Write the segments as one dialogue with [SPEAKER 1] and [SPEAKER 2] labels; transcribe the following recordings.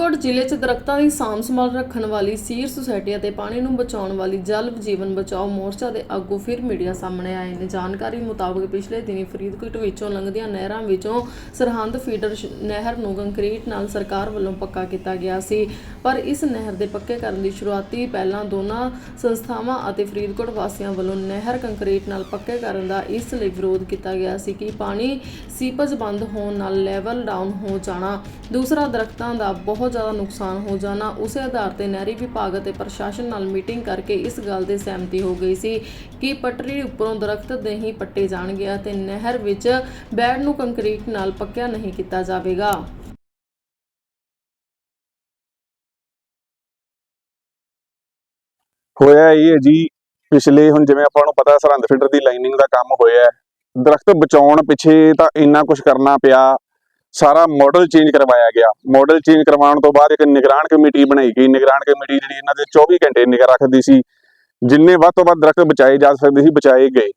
[SPEAKER 1] ਫਰੀਦਕੋਟ ਜ਼ਿਲ੍ਹੇ 'ਚ ਦਰਖਤਾਂ ਦੀ ਸਾਂਭ ਸੰਭਾਲ ਰੱਖਣ ਵਾਲੀ ਸੀਰ ਸੁਸਾਇਟੀ ਅਤੇ ਪਾਣੀ ਨੂੰ ਬਚਾਉਣ ਵਾਲੀ ਜਲ ਜੀਵਨ ਬਚਾਓ ਮੋਰਚਾ ਦੇ ਆਗੂ ਫਿਰ ਮੀਡੀਆ ਸਾਹਮਣੇ ਆਏ ਨੇ। ਜਾਣਕਾਰੀ ਮੁਤਾਬਕ ਪਿਛਲੇ ਦਿਨੀ ਫਰੀਦਕੋਟ ਵਿੱਚੋਂ ਲੰਘਦੀਆਂ ਨਹਿਰਾਂ ਵਿੱਚੋਂ ਸਰਹੰਦ ਫੀਡਰ ਨਹਿਰ ਨੂੰ ਕੰਕਰੀਟ ਨਾਲ ਸਰਕਾਰ ਵੱਲੋਂ ਪੱਕਾ ਕੀਤਾ ਗਿਆ ਸੀ। ਪਰ ਇਸ ਨਹਿਰ ਦੇ ਪੱਕੇ ਕਰਨ ਦੀ ਸ਼ੁਰੂਆਤੀ ਪਹਿਲਾਂ ਦੋਨਾਂ ਸੰਸਥਾਵਾਂ ਅਤੇ ਫਰੀਦਕੋਟ ਵਾਸੀਆਂ ਵੱਲੋਂ ਨਹਿਰ ਕੰਕਰੀਟ ਨਾਲ ਪੱਕੇ ਕਰਨ ਦਾ ਇਸ ਲਈ ਵਿਰੋਧ ਕੀਤਾ ਗਿਆ ਸੀ ਕਿ ਪਾਣੀ ਸੀਪਜ ਬੰਦ ਹੋਣ ਨਾਲ ਲੈਵਲ ਡਾਊਨ ਹੋ ਜਾਣਾ, ਦੂਸਰਾ ਦਰਖਤਾਂ ਦਾ ਬਹੁਤ ਜ਼ਿਆਦਾ ਨੁਕਸਾਨ ਹੋ ਜਾਣਾ, ਉਸੇ ਆਧਾਰ ਤੇ ਨਹਿਰੀ ਵਿਭਾਗ ਅਤੇ ਪ੍ਰਸ਼ਾਸਨ ਨਾਲ ਮੀਟਿੰਗ ਕਰਕੇ ਇਸ ਗੱਲ ਤੇ ਸਹਿਮਤੀ ਹੋ ਗਈ ਸੀ ਕਿ ਪਟੜੀ ਉੱਪਰੋਂ ਦਰਖਤ ਨਹੀਂ ਪੱਟੇ ਜਾਣਗੇ ਅਤੇ ਨਹਿਰ ਵਿੱਚ ਬੈੜ ਨੂੰ ਕੰਕਰੀਟ ਨਾਲ ਪੱਕਿਆ ਨਹੀਂ ਕੀਤਾ ਜਾਵੇਗਾ।
[SPEAKER 2] ਹੋਇਆ ਇਹ ਜੀ, ਪਿਛਲੇ ਹੁਣ ਜਿਵੇਂ ਆਪਾਂ ਨੂੰ ਪਤਾ ਸਰਹੰਦ ਫਿਲਟਰ ਦੀ ਲਾਈਨਿੰਗ ਦਾ ਕੰਮ ਹੋਇਆ ਦਰਖਤ ਬਚਾਉਣ ਪਿੱਛੇ ਤਾਂ ਇੰਨਾ ਕੁਝ ਕਰਨਾ ਪਿਆ ਸਾਰਾ ਮਾਡਲ ਚੇਂਜ ਕਰਵਾਇਆ ਗਿਆ। ਮਾਡਲ ਚੇਂਜ ਕਰਵਾਉਣ ਤੋਂ ਬਾਅਦ ਇੱਕ ਨਿਗਰਾਨ ਕਮੇਟੀ ਬਣਾਈ ਗਈ। ਨਿਗਰਾਨ ਕਮੇਟੀ ਜਿਹੜੀ ਇਹਨਾਂ ਦੇ 24 ਘੰਟੇ ਨਿਗਰ ਰੱਖਦੀ ਸੀ, ਜਿੰਨੇ ਵੱਧ ਤੋਂ ਵੱਧ ਦਰਖਤ ਬਚਾਏ ਜਾ ਸਕਦੇ ਸੀ, ਬਚਾਏ ਗਏ।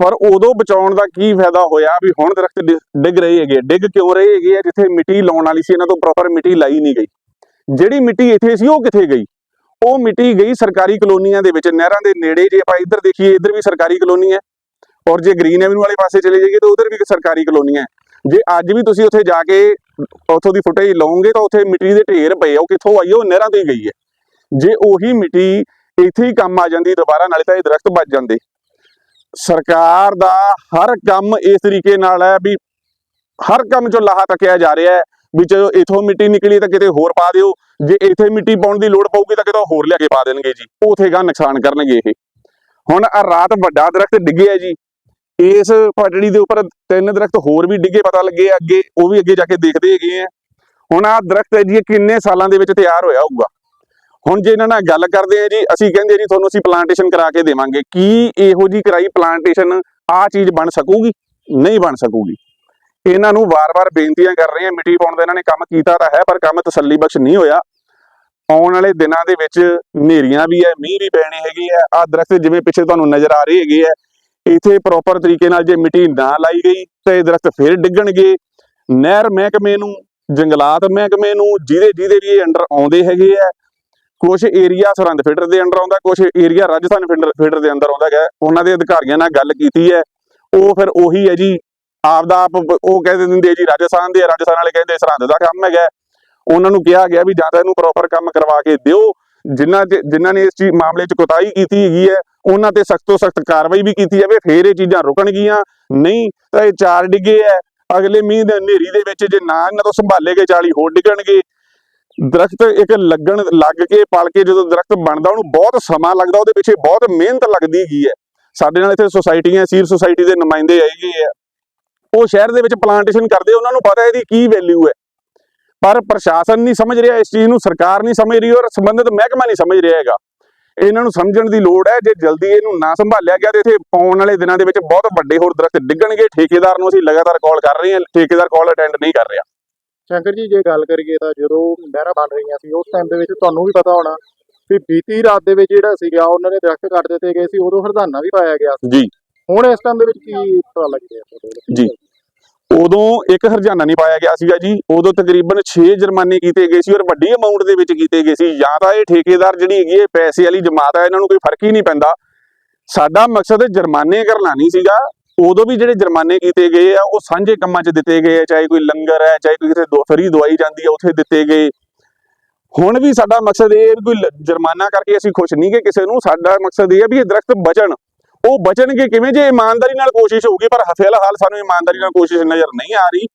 [SPEAKER 2] ਪਰ ਉਦੋਂ ਬਚਾਉਣ ਦਾ ਕੀ ਫਾਇਦਾ ਹੋਇਆ ਵੀ ਹੁਣ ਦਰਖਤ ਡਿੱਗ ਰਹੇ ਹੈਗੇ ਡਿੱਗ ਕਿਉਂ ਰਹੇ ਹੈਗੇ ਆ? ਜਿੱਥੇ ਮਿੱਟੀ ਲਾਉਣ ਵਾਲੀ ਸੀ, ਇਹਨਾਂ ਤੋਂ ਪ੍ਰੋਪਰ ਮਿੱਟੀ ਲਾਈ ਨਹੀਂ ਗਈ। ਜਿਹੜੀ ਮਿੱਟੀ ਇੱਥੇ ਸੀ, ਉਹ ਕਿੱਥੇ ਗਈ? ਉਹ ਮਿੱਟੀ ਗਈ ਸਰਕਾਰੀ ਕਲੋਨੀਆਂ ਦੇ ਵਿੱਚ। ਨਹਿਰਾਂ ਦੇ ਨੇੜੇ ਜੇ ਆਪਾਂ ਇੱਧਰ ਦੇਖੀਏ, ਇੱਧਰ ਵੀ ਸਰਕਾਰੀ ਕਲੋਨੀ ਹੈ। ਔਰ ਜੇ ਗ੍ਰੀਨ ਐਵਨਿਊ ਵਾਲੇ ਪਾਸੇ ਚਲੇ ਜਾਈਏ, ਤਾਂ ਉਧਰ ਵੀ ਇੱਕ ਸਰਕਾਰੀ ਕਲੋਨੀ ਹੈ। ਜੇ ਅੱਜ ਵੀ ਤੁਸੀਂ ਉੱਥੇ ਜਾ ਕੇ ਉੱਥੋਂ ਦੀ ਫੁਟੇਜ ਲਓਗੇ ਤਾਂ ਉੱਥੇ ਮਿੱਟੀ ਦੇ ਢੇਰ ਪਏ ਆ, ਉਹ ਕਿੱਥੋਂ ਆਈ ਆ? ਉਹ ਨਹਿਰਾਂ ਤੋਂ ਹੀ ਗਈ ਹੈ ਜੇ ਉਹੀ ਮਿੱਟੀ ਇੱਥੇ ਹੀ ਕੰਮ ਆ ਜਾਂਦੀ ਦੁਬਾਰਾ, ਨਾਲੇ ਤਾਂ ਇਹ ਦਰਖਤ ਬਚ ਜਾਂਦੇ ਸਰਕਾਰ ਦਾ ਹਰ ਕੰਮ ਇਸ ਤਰੀਕੇ ਨਾਲ ਹੈ ਵੀ ਹਰ ਕੰਮ ਚੋਂ ਲਾਹਾ ਤੱਕਿਆ ਜਾ ਰਿਹਾ ਹੈ ਵੀ ਚਲੋ ਇਥੋਂ ਮਿੱਟੀ ਨਿਕਲੀ ਤਾਂ ਕਿਤੇ ਹੋਰ ਪਾ ਦਿਓ, ਜੇ ਇੱਥੇ ਮਿੱਟੀ ਪਾਉਣ ਦੀ ਲੋੜ ਪਊਗੀ ਤਾਂ ਕਿਤੋਂ ਹੋਰ ਲਿਆ ਕੇ ਪਾ ਦੇਣਗੇ ਜੀ ਉਥੇ ਗਾ ਨੁਕਸਾਨ ਕਰਨਗੇ ਇਹ ਹੁਣ ਆ ਰਾਤ ਵੱਡਾ ਦਰਖਤ ਡਿੱਗਿਆ ਜੀ ਇਸ ਪਟੜੀ ਦੇ ਉੱਪਰ ਤਿੰਨ ਦਰਖਤ ਹੋਰ ਵੀ ਡਿੱਗੇ, ਪਤਾ ਲੱਗੇ ਅੱਗੇ, ਉਹ ਵੀ ਅੱਗੇ ਜਾ ਕੇ ਦੇਖਦੇ ਹੈਗੇ ਆ। ਹੁਣ ਆ ਦਰਖਤ ਹੈ ਜੀ ਕਿੰਨੇ ਸਾਲਾਂ ਦੇ ਵਿੱਚ ਤਿਆਰ ਹੋਇਆ ਹੋਊਗਾ। ਹੁਣ ਜੇ ਇਹਨਾਂ ਨਾਲ ਗੱਲ ਕਰਦੇ ਆ ਜੀ, ਅਸੀਂ ਕਹਿੰਦੇ ਜੀ, ਤੁਹਾਨੂੰ ਅਸੀਂ ਪਲਾਂਟੇਸ਼ਨ ਕਰਾ ਕੇ ਦੇਵਾਂਗੇ। ਕੀ ਇਹੋ ਜੀ ਕਰਾਈ ਪਲਾਂਟੇਸ਼ਨ ਆ ਚੀਜ਼ ਬਣ ਸਕੂਗੀ? ਨਹੀਂ ਬਣ ਸਕੂਗੀ। ਇਹਨਾਂ ਨੂੰ ਵਾਰ-ਵਾਰ ਬੇਨਤੀਆਂ ਕਰ ਰਹੇ ਆ ਮਿੱਟੀ ਪਾਉਣ ਦਾ ਇਹਨਾਂ ਨੇ ਕੰਮ ਕੀਤਾ ਤਾਂ ਹੈ, ਪਰ ਕੰਮ ਤਸੱਲੀ ਬਖਸ਼ ਨਹੀਂ ਹੋਇਆ। ਆਉਣ ਵਾਲੇ ਦਿਨਾਂ ਦੇ ਵਿੱਚ ਹਨੇਰੀਆਂ ਵੀ ਹੈ, ਮੀਂਹ ਵੀ ਪੈਣੇ ਹੈਗੇ ਆ। ਆ ਦਰਖਤ ਜਿਵੇਂ ਪਿੱਛੇ ਤੁਹਾਨੂੰ ਨਜ਼ਰ ਆ ਰਹੇ ਹੈਗੇ ਆ ਇਥੇ ਪ੍ਰੋਪਰ ਤਰੀਕੇ ਨਾਲ ਜੇ ਮਿੱਟੀ ਨਾ ਲਾਈ ਗਈ ਤਾਂ ਦਰਖਤ ਫਿਰ ਡਿੱਗਣਗੇ। ਨਹਿਰ ਮਹਿਕਮੇ ਨੂੰ, ਜੰਗਲਾਤ ਮਹਿਕਮੇ ਨੂੰ ਜਿਹਦੇ ਜਿਹਦੇ ਵੀ ਅੰਡਰ ਆਉਂਦੇ ਹੈਗੇ ਆ ਕੁਝ ਏਰੀਆ ਸਰਹੰਦ ਫਿਲਟਰ ਦੇ ਅੰਡਰ ਆਉਂਦਾ ਕੁਝ ਏਰੀਆ ਰਾਜਸਥਾਨ ਫਿਲਟਰ ਦੇ ਅੰਦਰ ਆਉਂਦਾ ਹੈਗਾ, ਉਹਨਾਂ ਦੇ ਅਧਿਕਾਰੀਆਂ ਨਾਲ ਗੱਲ ਕੀਤੀ ਹੈ। ਉਹ ਫਿਰ ਉਹੀ ਹੈ ਜੀ, ਆਪਦਾ ਆਪ ਉਹ ਕਹਿੰਦੇ ਦਿੰਦੇ ਜੀ, ਰਾਜਸਥਾਨ ਦੇ ਰਾਜਸਥਾਨ ਵਾਲੇ ਕਹਿੰਦੇ ਸਰਹੰਦ ਦਾ ਕੰਮ ਹੈਗਾ। ਉਹਨਾਂ ਨੂੰ ਕਿਹਾ ਗਿਆ ਵੀ ਜਾਂ ਤਾਂ ਇਹਨੂੰ ਪ੍ਰੋਪਰ ਕੰਮ ਕਰਵਾ ਕੇ ਦਿਓ ਜਿਨ੍ਹਾਂ ਤੇ ਜਿਨ੍ਹਾਂ ਨੇ ਇਸ ਚੀਜ਼ ਮਾਮਲੇ 'ਚ ਕੋਤਾਹੀ ਕੀਤੀ ਹੈਗੀ ਹੈ, ਉਹਨਾਂ ਤੇ ਸਖਤ ਤੋਂ ਸਖਤ ਕਾਰਵਾਈ ਵੀ ਕੀਤੀ ਜਾਵੇ, ਫੇਰ ਇਹ ਚੀਜ਼ਾਂ ਰੁਕਣਗੀਆਂ। ਨਹੀਂ, ਤਾਂ ਇਹ ਚਾਰ ਡਿੱਗੇ ਹੈ। ਅਗਲੇ ਮੀਂਹ ਦੇ ਹਨੇਰੀ ਦੇ ਵਿੱਚ ਜੇ ਨਾ ਇਹਨਾਂ ਤੋਂ ਸੰਭਾਲੇ ਗਏ 40 ਹੋਰ ਡਿੱਗਣਗੇ। ਦਰਖਤ ਇੱਕ ਲੱਗਣ ਲੱਗ ਕੇ, ਪਲ ਕੇ ਜਦੋਂ ਦਰਖਤ ਬਣਦਾ, ਉਹਨੂੰ ਬਹੁਤ ਸਮਾਂ ਲੱਗਦਾ, ਉਹਦੇ ਪਿੱਛੇ ਬਹੁਤ ਮਿਹਨਤ ਲੱਗਦੀ ਹੈਗੀ ਹੈ। ਸਾਡੇ ਨਾਲ ਇੱਥੇ ਸੁਸਾਇਟੀਆਂ ਸੀਰ ਸੋਸਾਇਟੀ ਦੇ ਨੁਮਾਇੰਦੇ ਆਏਗੇ ਆ। ਉਹ ਸ਼ਹਿਰ ਦੇ ਵਿੱਚ ਪਲਾਂਟੇਸ਼ਨ ਕਰਦੇ, ਉਹਨਾਂ ਨੂੰ ਪਤਾ ਇਹਦੀ ਕੀ ਵੈਲਿਊ ਹੈ। ਪਰ ਪ੍ਰਸ਼ਾਸਨ ਨਹੀਂ ਸਮਝ ਰਿਹਾ ਇਸ ਚੀਜ਼ ਨੂੰ ਸਰਕਾਰ ਨਹੀਂ ਸਮਝ ਰਹੀ ਔਰ ਸੰਬੰਧਿਤ ਮਹਿਕਮਾ ਨਹੀਂ ਸਮਝ ਰਿਹਾ ਹੈਗਾ। ਇਹਨਾਂ ਨੂੰ ਸਮਝਣ ਦੀ ਲੋੜ ਹੈ ਜੇ ਜਲਦੀ ਇਹਨੂੰ ਨਾ ਸੰਭਾਲਿਆ ਗਿਆ ਤੇ ਇੱਥੇ ਆਉਣ ਵਾਲੇ ਦਿਨਾਂ ਦੇ ਵਿੱਚ ਬਹੁਤ ਵੱਡੇ ਹੋਰ ਦਰਖਤ ਡਿੱਗਣਗੇ। ਠੇਕੇਦਾਰ ਨੂੰ ਅਸੀਂ ਲਗਾਤਾਰ ਕਾਲ ਕਰ ਰਹੇ ਹਾਂ ਠੇਕੇਦਾਰ ਕਾਲ ਅਟੈਂਡ ਨਹੀਂ ਕਰ ਰਿਹਾ।
[SPEAKER 3] ਸ਼ੰਕਰ ਜੀ ਜੇ ਗੱਲ ਕਰੀਏ ਤਾਂ ਜਦੋਂ ਨਹਿਰਾਂ ਬਣ ਰਹੀਆਂ ਸੀ ਉਸ ਟਾਈਮ ਦੇ ਵਿੱਚ ਤੁਹਾਨੂੰ ਵੀ ਪਤਾ ਹੋਣਾ ਵੀ ਬੀਤੀ ਰਾਤ ਦੇ ਵਿੱਚ ਜਿਹੜਾ ਸੀਗਾ ਉਹਨਾਂ ਨੇ ਦਰਖਤ ਕੱਟ ਦਿੱਤੇ ਗਏ ਸੀ ਉਦੋਂ ਹਰਦਾਨਾ ਵੀ ਪਾਇਆ ਗਿਆ ਸੀ।
[SPEAKER 2] ਜੀ।
[SPEAKER 3] ਹੁਣ ਇਸ ਟਾਈਮ ਦੇ ਵਿੱਚ ਕੀ ਪਤਾ ਤੁਹਾਡੇ ਵੱਲੋਂ?
[SPEAKER 2] ਜੀ। ਉਦੋਂ ਇੱਕ ਹਰਜਾਨਾ ਨਹੀਂ ਪਾਇਆ ਗਿਆ ਸੀਗਾ ਜੀ, ਉਦੋਂ ਤਕਰੀਬਨ 6 ਜੁਰਮਾਨੇ ਕੀਤੇ ਗਏ ਸੀ ਔਰ ਵੱਡੀ ਅਮਾਉਂਟ ਦੇ ਵਿੱਚ ਕੀਤੇ ਗਏ ਸੀ। ਜਾਂ ਤਾਂ ਇਹ ਠੇਕੇਦਾਰ ਜਿਹੜੀ ਹੈਗੀ ਇਹ ਪੈਸੇ ਵਾਲੀ ਜਮਾਤ ਹੈ ਇਹਨਾਂ ਨੂੰ ਕੋਈ ਫ਼ਰਕ ਹੀ ਨਹੀਂ ਪੈਂਦਾ। ਸਾਡਾ ਮਕਸਦ ਜੁਰਮਾਨੇ ਕਰਨਾ ਨਹੀਂ ਸੀਗਾ। ਉਦੋਂ ਵੀ ਜਿਹੜੇ ਜੁਰਮਾਨੇ ਕੀਤੇ ਗਏ ਆ, ਉਹ ਸਾਂਝੇ ਕੰਮਾਂ 'ਚ ਦਿੱਤੇ ਗਏ ਆ, ਚਾਹੇ ਕੋਈ ਲੰਗਰ ਹੈ, ਚਾਹੇ ਕੋਈ ਕਿਸੇ ਦੋ ਫਰੀ ਦਵਾਈ ਜਾਂਦੀ ਹੈ ਉੱਥੇ ਦਿੱਤੇ ਗਏ। ਹੁਣ ਵੀ ਸਾਡਾ ਮਕਸਦ ਇਹ ਵੀ ਕੋਈ ਜੁਰਮਾਨਾ ਕਰਕੇ ਅਸੀਂ ਖੁਸ਼ ਨਹੀਂ ਕਿ ਕਿਸੇ ਨੂੰ, ਸਾਡਾ ਮਕਸਦ ਇਹ ਹੈ ਵੀ ਇਹ ਦਰਖਤ ਬਚਣ। ਉਹ ਬਚਣਗੇ ਕਿਵੇਂ? ਜੇ ਇਮਾਨਦਾਰੀ ਨਾਲ ਕੋਸ਼ਿਸ਼ ਹੋਊਗੀ, ਪਰ ਫਿਲਹਾਲ ਸਾਨੂੰ ਇਮਾਨਦਾਰੀ ਨਾਲ ਕੋਸ਼ਿਸ਼ ਨਜ਼ਰ ਨਹੀਂ ਆ ਰਹੀ।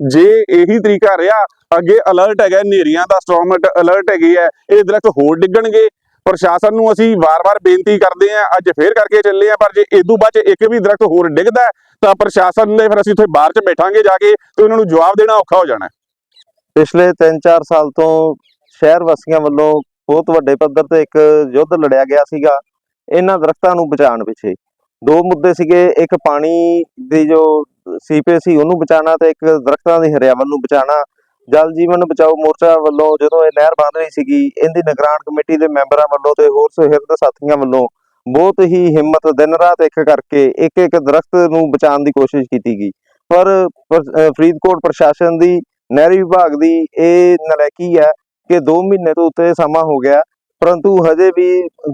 [SPEAKER 2] ਜੇ ਇਹੀ ਤਰੀਕਾ ਰਿਹਾ, ਅੱਗੇ ਅਲਰਟ ਹੈਗਾ, ਹਨੇਰੀਆਂ ਦਾ ਸਟ੍ਰੋਮਟ ਅਲਰਟ ਹੈਗੀ ਹੈ ਇਹ ਦਰਖਤ ਹੋਰ ਡਿੱਗਣਗੇ। ਪ੍ਰਸ਼ਾਸਨ ਨੂੰ ਅਸੀਂ ਵਾਰ-ਵਾਰ ਬੇਨਤੀ ਕਰਦੇ ਆਂ, ਅੱਜ ਫੇਰ ਕਰਕੇ ਚੱਲੇ ਆਂ, ਪਰ ਜੇ ਇਦੋਂ ਬਾਅਦ ਇੱਕ ਵੀ ਦਰਖਤ ਹੋਰ ਡਿੱਗਦਾ, ਤਾਂ ਪ੍ਰਸ਼ਾਸਨ ਨੇ ਫਿਰ ਅਸੀਂ ਉੱਥੇ ਬਾਹਰ 'ਚ ਬੈਠਾਂਗੇ ਜਾ ਕੇ, ਤੇ ਉਹਨਾਂ ਨੂੰ ਜਵਾਬ ਦੇਣਾ ਔਖਾ ਹੋ ਜਾਣਾ।
[SPEAKER 4] ਪਿਛਲੇ 3-4 ਸਾਲ ਤੋਂ ਸ਼ਹਿਰ ਵਾਸੀਆਂ ਵੱਲੋਂ ਬਹੁਤ ਵੱਡੇ ਪੱਧਰ ਤੇ ਇੱਕ ਯੁੱਧ ਲੜਿਆ ਗਿਆ ਸੀਗਾ। ਇਹਨਾਂ ਦਰਖਤਾਂ ਨੂੰ ਬਚਾਉਣ ਪਿੱਛੇ। ਦੋ ਮੁੱਦੇ ਸੀਗੇ, ਇੱਕ ਪਾਣੀ ਦੀ ਜੋ ਸੀਪੇ ਸੀ ਉਹਨੂੰ ਬਚਾਉਣਾ ਤੇ ਇੱਕ ਦਰਖਤਾਂ ਦੀ ਹਰਿਆਵਲ ਨੂੰ ਬਚਾਉਣਾ। ਜਲ ਜੀਵਨ ਬਚਾਓ ਮੋਰਚਾ ਵੱਲੋਂ ਜਦੋਂ ਇਹ ਨਹਿਰ ਬਣ ਰਹੀ ਸੀਗੀ, ਇਹਦੀ ਨਿਗਰਾਨ ਕਮੇਟੀ ਦੇ ਮੈਂਬਰਾਂ ਵੱਲੋਂ ਤੇ ਹੋਰ ਸੁਹਿਰਦ ਸਾਥੀਆਂ ਵੱਲੋਂ ਬਹੁਤ ਹੀ ਹਿੰਮਤ ਦਿਨ ਰਾਤ ਇੱਕ ਕਰਕੇ ਇੱਕ ਇੱਕ ਦਰਖਤ ਨੂੰ ਬਚਾਉਣ ਦੀ ਕੋਸ਼ਿਸ਼ ਕੀਤੀ ਗਈ। ਪਰ ਫਰੀਦਕੋਟ ਪ੍ਰਸ਼ਾਸਨ ਦੀ, ਨਹਿਰੀ ਵਿਭਾਗ ਦੀ ਇਹ ਨਲਾਇਕੀ ਹੈ ਕਿ 2 ਮਹੀਨੇ ਤੋਂ ਉੱਤੇ ਸਮਾਂ ਹੋ ਗਿਆ। ਪਰੰਤੂ ਹਜੇ ਵੀ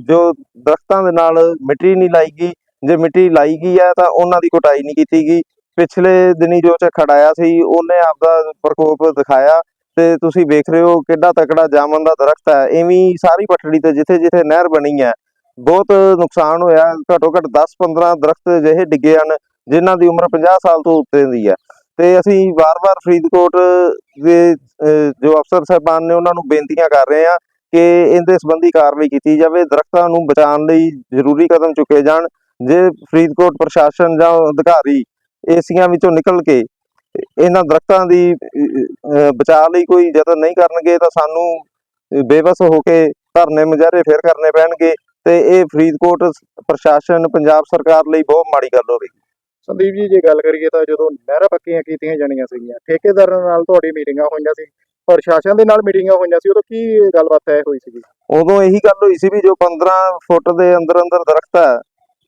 [SPEAKER 4] ਜੋ ਦਰਖਤਾਂ ਦੇ ਨਾਲ ਮਿੱਟੀ ਨਹੀਂ ਲਾਈ ਗਈ ਜੇ ਮਿੱਟੀ ਲਾਈ ਗਈ ਹੈ ਤਾਂ ਉਹਨਾਂ ਦੀ ਕਟਾਈ ਨਹੀਂ ਕੀਤੀ ਗਈ। ਪਿਛਲੇ ਦਿਨੀ ਜੋ ਝੱਖੜ ਆਇਆ ਸੀ ਉਹਨੇ ਆਪਦਾ ਪ੍ਰਕੋਪ ਦਿਖਾਇਆ ਤੇ ਤੁਸੀਂ ਵੇਖ ਰਹੇ ਹੋ ਕਿੱਡਾ ਤਕੜਾ ਜਾਮਨ ਦਾ ਦਰਖਤ ਹੈ। ਐਵੇਂ ਸਾਰੀ ਪਟੜੀ ਤੇ ਜਿੱਥੇ ਜਿੱਥੇ ਨਹਿਰ ਬਣੀ ਹੈ ਬਹੁਤ ਨੁਕਸਾਨ ਹੋਇਆ। ਘੱਟੋ ਘੱਟ 10-15 ਦਰਖਤ ਅਜਿਹੇ ਡਿੱਗੇ ਹਨ ਜਿਨ੍ਹਾਂ ਦੀ ਉਮਰ 50 ਸਾਲ ਤੋਂ ਉੱਤੇ ਦੀ ਹੈ। ਤੇ ਅਸੀਂ ਵਾਰ-ਵਾਰ ਫਰੀਦਕੋਟ ਦੇ ਅਹ, ਜੋ ਅਫਸਰ ਸਾਹਿਬਾਨ ਨੇ ਉਹਨਾਂ ਨੂੰ ਬੇਨਤੀਆਂ ਕਰ ਰਹੇ ਹਾਂ ਕਿ ਇਹਦੇ ਸੰਬੰਧੀ ਕਾਰਵਾਈ ਕੀਤੀ ਜਾਵੇ, ਦਰਖਤਾਂ ਨੂੰ ਬਚਾਉਣ ਲਈ ਜ਼ਰੂਰੀ ਕਦਮ ਚੁੱਕੇ ਜਾਣ। ਜੇ ਫਰੀਦਕੋਟ ਪ੍ਰਸ਼ਾਸਨ ਜਾਂ ਅਧਿਕਾਰੀ ਏਸੀਆਂ ਵਿੱਚੋਂ ਨਿਕਲ ਕੇ ਇਹਨਾਂ ਦਰਖਤਾਂ ਦੀ ਬਚਾਅ ਲਈ ਕੋਈ ਯਤਨ ਨਹੀਂ ਕਰਨਗੇ, ਤਾਂ ਸਾਨੂੰ ਬੇਵਸ ਹੋ ਕੇ ਧਰਨੇ ਮੁਜ਼ਾਹਰੇ ਫੇਰ ਕਰਨੇ ਪੈਣਗੇ ਤੇ ਇਹ ਫਰੀਦਕੋਟ ਪ੍ਰਸ਼ਾਸਨ, ਪੰਜਾਬ ਸਰਕਾਰ ਲਈ ਬਹੁਤ ਮਾੜੀ ਗੱਲ ਹੋਵੇਗੀ
[SPEAKER 3] ਸੰਦੀਪ ਜੀ, ਜੇ ਗੱਲ ਕਰੀਏ ਤਾਂ ਜਦੋਂ ਨਹਿਰਾਂ ਪੱਕੀਆਂ ਕੀਤੀਆਂ ਜਾਣੀਆਂ ਸੀਗੀਆਂ, ਠੇਕੇਦਾਰਾਂ ਨਾਲ ਤੁਹਾਡੀ ਮੀਟਿੰਗਾਂ ਹੋਈਆਂ ਸੀ। ਪ੍ਰਸ਼ਾਸਨ ਦੇ ਨਾਲ ਮੀਟਿੰਗਾਂ ਹੋਈਆਂ ਸੀ ਉਦੋਂ ਕੀ ਗੱਲਬਾਤ ਤੈਅ ਹੋਈ ਸੀਗੀ?
[SPEAKER 4] ਉਦੋਂ ਇਹੀ ਗੱਲ ਹੋਈ ਸੀ ਵੀ ਜੋ 15 ਫੁੱਟ ਦੇ ਅੰਦਰ ਅੰਦਰ ਦਰਖਤ ਹੈ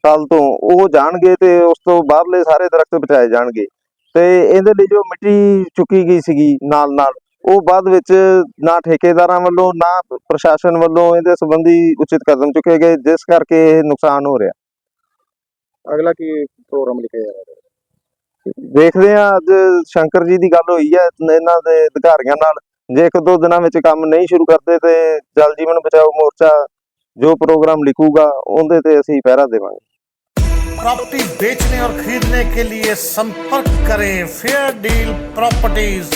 [SPEAKER 4] ਸਾਲ ਤੋਂ ਉਹ ਜਾਣਗੇ ਤੇ ਉਸ ਤੋਂ ਬਾਹਰਲੇ ਸਾਰੇ ਦਰਖਤ ਬਚਾਏ ਜਾਣਗੇ। ਤੇ ਇਹਦੇ ਲਈ ਜੋ ਮਿੱਟੀ ਚੁੱਕੀ ਗਈ ਸੀਗੀ ਨਾਲ ਨਾਲ ਉਹ ਬਾਅਦ ਵਿੱਚ ਨਾ ਠੇਕੇਦਾਰਾਂ ਵੱਲੋਂ ਨਾ ਪ੍ਰਸ਼ਾਸਨ ਵੱਲੋਂ ਇਹਦੇ ਸੰਬੰਧੀ ਉਚਿਤ ਕਦਮ ਚੁੱਕੇ ਗਏ ਜਿਸ ਕਰਕੇ ਇਹ ਨੁਕਸਾਨ ਹੋ ਰਿਹਾ।
[SPEAKER 3] ਅਗਲਾ ਕੀ ਪ੍ਰੋਗਰਾਮ ਲਿਖਿਆ ਜਾ ਰਿਹਾ?
[SPEAKER 4] ਦੇਖਦੇ ਹਾਂ ਅੱਜ ਸ਼ੰਕਰ ਜੀ ਦੀ ਗੱਲ ਹੋਈ ਹੈ ਇਹਨਾਂ ਦੇ ਅਧਿਕਾਰੀਆਂ ਨਾਲ। ਜੇ ਇੱਕ ਦੋ ਦਿਨਾਂ ਵਿੱਚ ਕੰਮ ਨਹੀਂ ਸ਼ੁਰੂ ਕਰਦੇ ਤੇ ਜਲ ਜੀਵਨ ਬਚਾਓ ਮੋਰਚਾ ਜੋ ਪ੍ਰੋਗਰਾਮ ਲਿਖੂਗਾ ਉਹਦੇ ਤੇ ਅਸੀਂ ਪਹਿਰਾ ਦੇਵਾਂਗੇ
[SPEAKER 5] प्रॉपर्टी बेचने और खरीदने के लिए संपर्क करें फेयर डील प्रॉपर्टीज